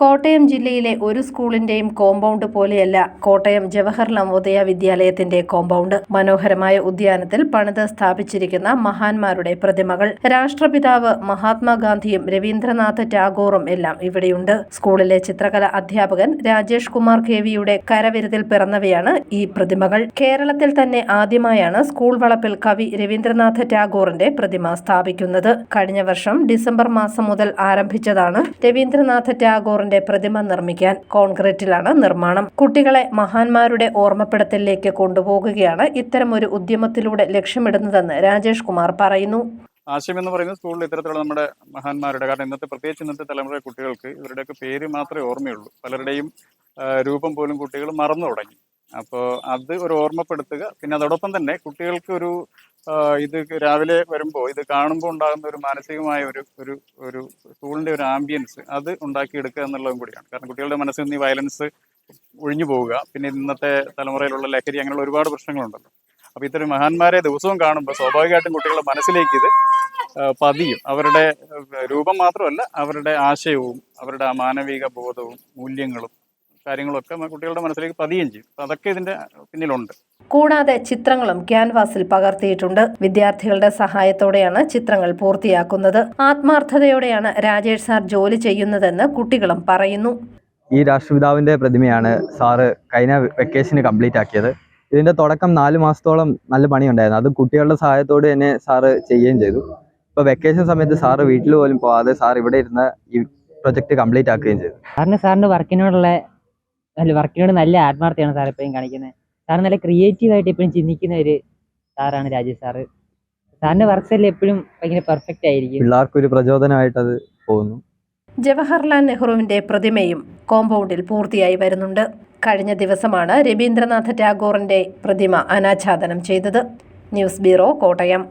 കോട്ടയം ജില്ലയിലെ ഒരു സ്കൂളിന്റെയും കോമ്പൗണ്ട് പോലെയല്ല കോട്ടയം ജവഹർ നവോദയ വിദ്യാലയത്തിന്റെ കോമ്പൗണ്ട് മനോഹരമായ ഉദ്യാനത്തിൽ പണിത് സ്ഥാപിച്ചിരിക്കുന്ന മഹാന്മാരുടെ പ്രതിമകൾ രാഷ്ട്രപിതാവ് മഹാത്മാഗാന്ധിയും രവീന്ദ്രനാഥ് ടാഗോറും എല്ലാം ഇവിടെയുണ്ട്. സ്കൂളിലെ ചിത്രകല അധ്യാപകൻ രാജേഷ് കുമാർ കെ വിയുടെ കരവിരുതിൽ പിറന്നവയാണ് ഈ പ്രതിമകൾ. കേരളത്തിൽ തന്നെ ആദ്യമായാണ് സ്കൂൾ വളപ്പിൽ കവി രവീന്ദ്രനാഥ് ടാഗോറിന്റെ പ്രതിമ സ്ഥാപിക്കുന്നത്. കഴിഞ്ഞ വർഷം ഡിസംബർ മാസം മുതൽ ആരംഭിച്ചതാണ് രവീന്ദ്രനാഥ് ടാഗോറിന്റെ പ്രതിമ നിർമ്മിക്കാൻ കോൺക്രീറ്റിലാണ് നിർമ്മാണം. കുട്ടികളെ മഹാന്മാരുടെ ഓർമ്മപ്പെടുത്തലിലേക്ക് കൊണ്ടുപോകുകയാണ് ഇത്തരം ഒരു ഉദ്യമത്തിലൂടെ ലക്ഷ്യമിടുന്നതെന്ന് രാജേഷ് കുമാർ പറയുന്നു. ആശയം എന്ന് പറയുന്നത് സ്കൂളിൽ ഇത്തരത്തിലുള്ള നമ്മുടെ മഹാന്മാരുടെ കാരണം ഇന്നത്തെ പ്രത്യേകിച്ച് ഇന്നത്തെ തലമുറ കുട്ടികൾക്ക് ഇവരുടെയൊക്കെ പേര് മാത്രമേ ഓർമ്മയുള്ളൂ. പലരുടെയും രൂപം പോലും കുട്ടികൾ മറന്നു തുടങ്ങി. അപ്പോൾ അത് ഒരു ഓർമ്മപ്പെടുത്തുക പിന്നെ അതോടൊപ്പം തന്നെ കുട്ടികൾക്ക് ഒരു ഇത് രാവിലെ വരുമ്പോൾ ഇത് കാണുമ്പോൾ ഉണ്ടാകുന്ന ഒരു മാനസികമായ ഒരു ഒരു ഒരു സ്കൂളിന്റെ ഒരു ആംബിയൻസ് അത് ഉണ്ടാക്കിയെടുക്കുക എന്നുള്ളതും കൂടിയാണ്. കാരണം കുട്ടികളുടെ മനസ്സിൽ നിന്ന് ഈ വയലൻസ് ഒഴിഞ്ഞു പോവുക പിന്നെ ഇന്നത്തെ തലമുറയിലുള്ള ലഹരി അങ്ങനെയുള്ള ഒരുപാട് പ്രശ്നങ്ങളുണ്ടല്ലോ. അപ്പോൾ ഇത്തരം മഹാന്മാരെ ദിവസവും കാണുമ്പോൾ സ്വാഭാവികമായിട്ടും കുട്ടികളുടെ മനസ്സിലേക്ക് ഇത് പതിയും. അവരുടെ രൂപം മാത്രമല്ല അവരുടെ ആശയവും അവരുടെ ആ മാനവിക ബോധവും മൂല്യങ്ങളും കാര്യങ്ങളൊക്കെ കുട്ടികളുടെ മനസ്സിലേക്ക് പതിയും ചെയ്യും. അതൊക്കെ ഇതിന്റെ പിന്നിലുണ്ട്. കൂടാതെ ചിത്രങ്ങളും ക്യാൻവാസിൽ പകർത്തിയിട്ടുണ്ട്. വിദ്യാർത്ഥികളുടെ സഹായത്തോടെയാണ് ചിത്രങ്ങൾ പൂർത്തിയാക്കുന്നത്. ആത്മാർത്ഥതയോടെയാണ് രാജേഷ് സാർ ജോലി ചെയ്യുന്നതെന്ന് കുട്ടികളും പറയുന്നു. ഈ രാഷ്ട്രപിതാവിന്റെ പ്രതിമയാണ് സാറ് കഴിഞ്ഞ വെക്കേഷന് കംപ്ലീറ്റ് ആക്കിയത്. ഇതിന്റെ തുടക്കം നാല് മാസത്തോളം നല്ല പണിയുണ്ടായിരുന്നു. അത് കുട്ടികളുടെ സഹായത്തോടെ തന്നെ സാറ് ചെയ്യുകയും ചെയ്തു. ഇപ്പോൾ വെക്കേഷൻ സമയത്ത് സാറ് വീട്ടിൽ പോലും പോവാതെ സാർ ഇവിടെ ഇരുന്ന ഈ പ്രൊജക്റ്റ് കംപ്ലീറ്റ് ആക്കുകയും ചെയ്തു. സാറിന് സാറിന്റെ വർക്കിനോടുള്ള വർക്കിനോട് നല്ല ആത്മാർത്ഥയാണ് സാർ എപ്പോഴും കാണിക്കുന്നത്. സാർ നല്ല ക്രിയേറ്റീവ് ആയിട്ട് എപ്പോഴും ചിന്തിക്കുന്ന ഒരു സാറാണ് രാജേഷ് സാറ്. സാറിന്റെ വർക്ക്സ് എല്ലാം എപ്പോഴും ഭയങ്കര പെർഫെക്റ്റ് ആയിരിക്കും. പിള്ളേർക്കൊരു പ്രചോദനമായിട്ട് അത് പോകുന്നു. ജവഹർലാൽ നെഹ്റുവിന്റെ പ്രതിമയും കോമ്പൗണ്ടിൽ പൂർത്തിയായി വരുന്നുണ്ട്. കഴിഞ്ഞ ദിവസമാണ് രവീന്ദ്രനാഥ ടാഗോറിന്റെ പ്രതിമ അനാച്ഛാദനം ചെയ്തത്. News bureau Kottayam.